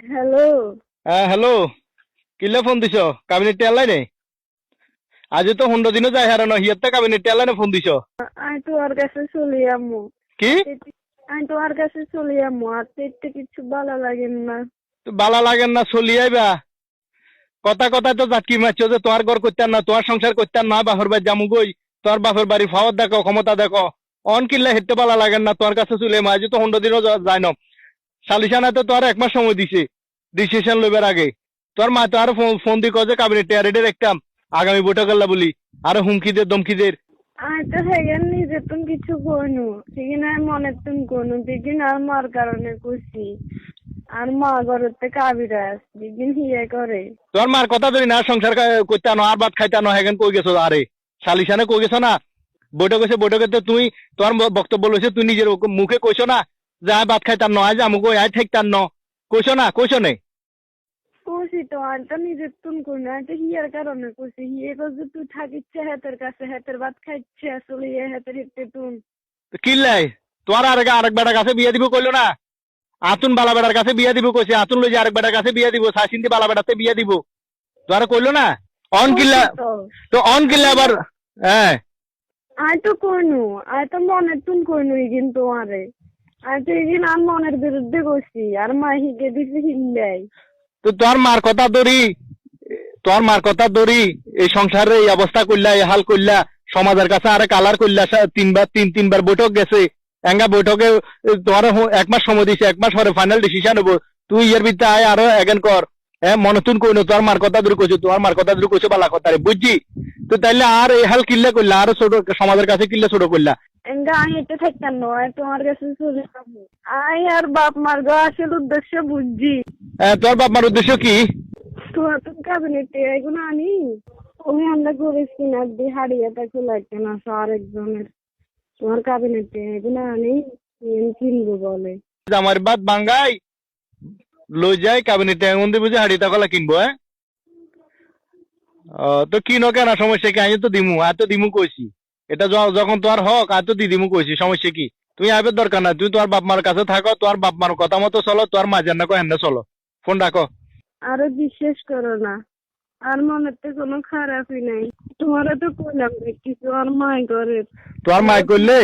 Hello. হ্যাঁ hello. কিলে phone দিছ? কাবিনেট টেলাই নে আজি তো হুন্ডো দিনও যাই হারানো হিয়াতে কাবিনেট টেলাই নে ফোন দিছ? আমি তোমার কাছে চলে আমু কি? আমি তোমার কাছে চলে আমু আর দেখতে কিছু ভালো লাগে না। তো বালা লাগেন না চলি আইবা। কথা কথা তো জাটকি মারছো যে তোমার ঘর করতেন না তোমার সংসার করতেন না বাপের বাড়ি জামু গই তোমার বাপের বাড়ি ফাওয়ার দেখো ক্ষমতা দেখো। অন কিল্লা হেঁটে বালা লাগেন না তোমার কাছে চলে মা আজি তো হুন্ডো দিনও যা- যায় না? সালিশানা তো তোমার এক মাস সময় দিছে। ডিসিশন লইবার আগে। তোর মা তো আরও ফোন দি কয়ে কাবিনেট টেয়ারেডে দেখতাম। আগামী বৈঠক বলি। আরও হুমকি দে দমকি দে। আমি তো হেগেন নিজে তুমি কিছু কইনু। ঠিক না মনে তুমি কইনু। আর মার কারণে আর মা ঘরেতে কাবিরা দিদিন হিয়ে করে। তোর মার কথা ধরি না সংসার করতে আনো আর ভাত খাইতে আনো হেগেন কই গেছো আরে? সালিশানে কই গেছো না? বৈঠক হয়েছে বৈঠকে তো তুই তোর বক্তব্য লইছে তুই নিজের মুখে কইছো না? যে আয় ভাত খাইতাম ন আজ আমুক আয় ঠেকতাম ন। কইছো না কইছো নে? কইছি তো আর তো নিজে তুমি কইনু আমি তো হিয়ার কারণে কইছি হিয়ে তুই থাকিচ্ছে হেতের কাছে হেতের ভাত খাইচ্ছে আসলে ইয়ে হেতের হিতে তুমি তো কিল্লাই তোর আর আরেক বেটার কাছে বিয়ে দিব কইলো না? আতুন বালা বেটার কাছে বিয়ে দিব কইছে আতুন লই যে আরেক বেটার কাছে বিয়ে দিব সাসিন্দি বালা বেটাতে বিয়ে দিব। তোর কইলো না? অন কিল্লা তো। অন কিল্লা আবার হ্যাঁ আই তো আই তো মনে তুমি কইনু ইগিন তোমারে আই তো মনের বিরুদ্ধে কইছি আর মা হিগে হিল্লাই। তো তোর মার কথা তোর মার কথা এই সংসারে এই অবস্থা এই হাল সমাজের কাছে আরে কালার তিনবার, তিন, তিনবার বৈঠক গেছে। এঙ্গা বৈঠকে তোমার এক মাস সময় দিছে, এক মাস পরে ফাইনাল ডিসিশন হব। তুই এর ভিতরে আয়, আরও এগেন কর। হ্যাঁ মনে তুন কইনো তোর মার কথা ধরে কইছো তোমার মার কথা ধরে কইছো বালা কথা রে বুঝছি তো তাইলে আর এই হাল কিল্লা করলা, আরও ছোট, সমাজের কাছে কিল্লা ছোট করলা। এঙ্গা এটা থাকতাম নয় তোমার কাছে চলে যাব আই আর বাপ মার গো আসল উদ্দেশ্য বুঝছি তোর বাপ মার উদ্দেশ্য কি? তোমার তো কাবিনেটে এগুলো আনি ওই আমরা করেছি না দি হারিয়ে তাকে লাগছে না আরেকজনের তোমার কাবিনেটে এগুলো আনি কিনবো বলে আমার বাদ বাঙ্গাই লই যাই কাবিনেটে এমন দিয়ে বুঝে হাড়ি তাকলা কিনবো হ্যাঁ তো কিনো কেন সমস্যা কি? আমি তো দিমু আর তো দিমু কইছি এটা যখন তোমার হক আর তো দি দিমু কইছি সমস্যা কি? তুমি আইবে দরকার না তুই তোমার বাপ মার কাছে থাকো তোমার বাপ মার কথা মতো চলো তোমার মাঝে না কো চলো। ফোন রাখো। আরও বিশ্বাস করো না আর মনের তো কোনো খারাপই নাই। তোমারও তো কইলাম কিছু আর মাই করে। তোমার মাই করলে?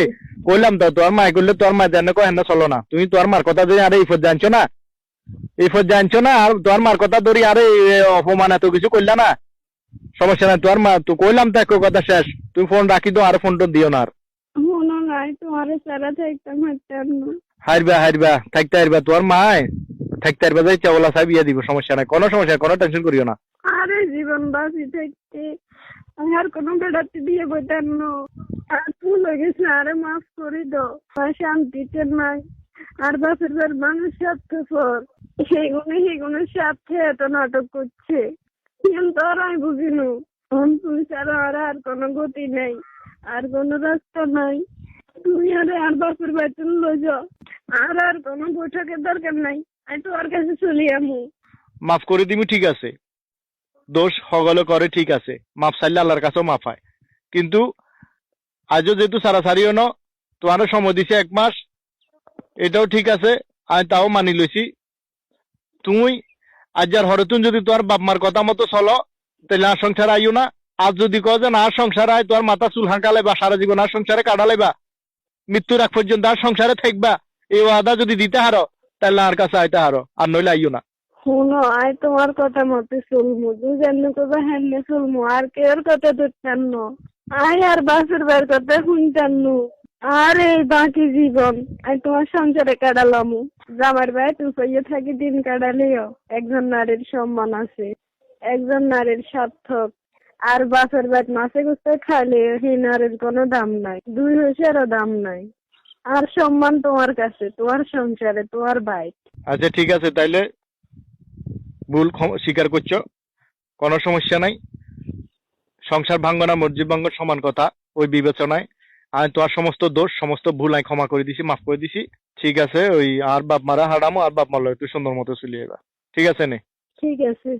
কইলাম তো তোমার মাই করলে তোমার মা জানে কো হেন চলো না। তুমি তোমার মার কথা ধরে আরে ইফত জানছো না? ইফত জানছো না আর তোমার মার কথা ধরি আরে অপমান এত কিছু করলা না? সমস্যা নাই তোমার মা তো কইলাম তো এক কথা শেষ। তুমি ফোন রাখি দাও আর ফোন টোন দিও না আর। মনে নাই তোমার সারা থাকতাম হাঁটতাম না। হারবা হারবা থাকতে হারবা তোমার মায় থাকতে হারবা যাই চাওলা সাহেব ইয়ে দিব সমস্যা নাই। কোনো সমস্যা কোনো টেনশন করিও না। আরে জীবন বাঁচি থাকতে আমি আর কোনো বেড়াতে দিয়ে বইতাম না। আর ভুল হয়ে গেছে আরে মাফ করে দাও। শান্তিতে নাই। আর বাপের মানুষ স্বার্থপর। সেগুলো সেগুলো স্বার্থে এত নাটক করছে। বুঝিনু। এখন তুই ছাড়া আর আর কোনো গতি নেই, আর কোনো রাস্তা নাই। তুমি আরে আর বাপের বাড়িতে লই যাও। আর আর কোনো বৈঠকের দরকার নাই। আমি তোমার কাছে চলি আমি মাফ করে দিবি ঠিক আছে। দোষ হগলে করে, ঠিক আছে। মাফ চাইলে আল্লাহর কাছেও মাফ হয়। কিন্তু আজও যেহেতু সারাসারিও ন, তোমারও সময় দিছে এক মাস। এটাও ঠিক আছে, আমি তাও মানি লইছি। তুমি আর হরতুন যদি তোমার বাপ মার কথা মতো চলো তাহলে আর সংসার আইও না। আজ যদি কও যে না, আর সংসার আয় তোমার মাথা চুল হাঁকালে বা সারা জীবন আর সংসারে কাটালেবা মৃত্যুর আগ পর্যন্ত আর সংসারে থাকবা। এই ওয়াদা যদি দিতে হারো তাহলে আর কাছে আইতে হারো, আর নইলে আইও না। শুনো, আয় তোমার কথা মতো চলমু। দুজন কবা হ্যান্নে চলমু, আর কথা ধরতাম না। আয় আর বাসের বার কথা শুনতাম নু। আর এই বাকি জীবন। আমি তোমার সংসারে কাটালামু জামার ভাই তুই থাকি দিন কাটালেও একজন নারীর সম্মান আছে। একজন নারীর সার্থক। আর বাসের বাদ মাসে গুছতে খাইলে সেই নারীর কোনো দাম নাই। দুই হইসেরও দাম নাই। আর সম্মান তোমার কাছে, তোমার সংসারে, তোমার ভাই। আচ্ছা ঠিক আছে, তাইলে ভুল স্বীকার করছ। কোনো সমস্যা নাই। সংসার ভাঙ্গ না মসজিদ ভাঙ্গ সমান কথা। ওই বিবেচনায় আমি তোমার সমস্ত দোষ, সমস্ত ভুল আমি ক্ষমা করে দিছি, মাফ করে দিছি। ঠিক আছে, ওই আর বাপ মারা হারামো, আর বাপ মারলো, তুই সুন্দর মতো চলিয়ে এবার ঠিক আছে নে? ঠিক আছে।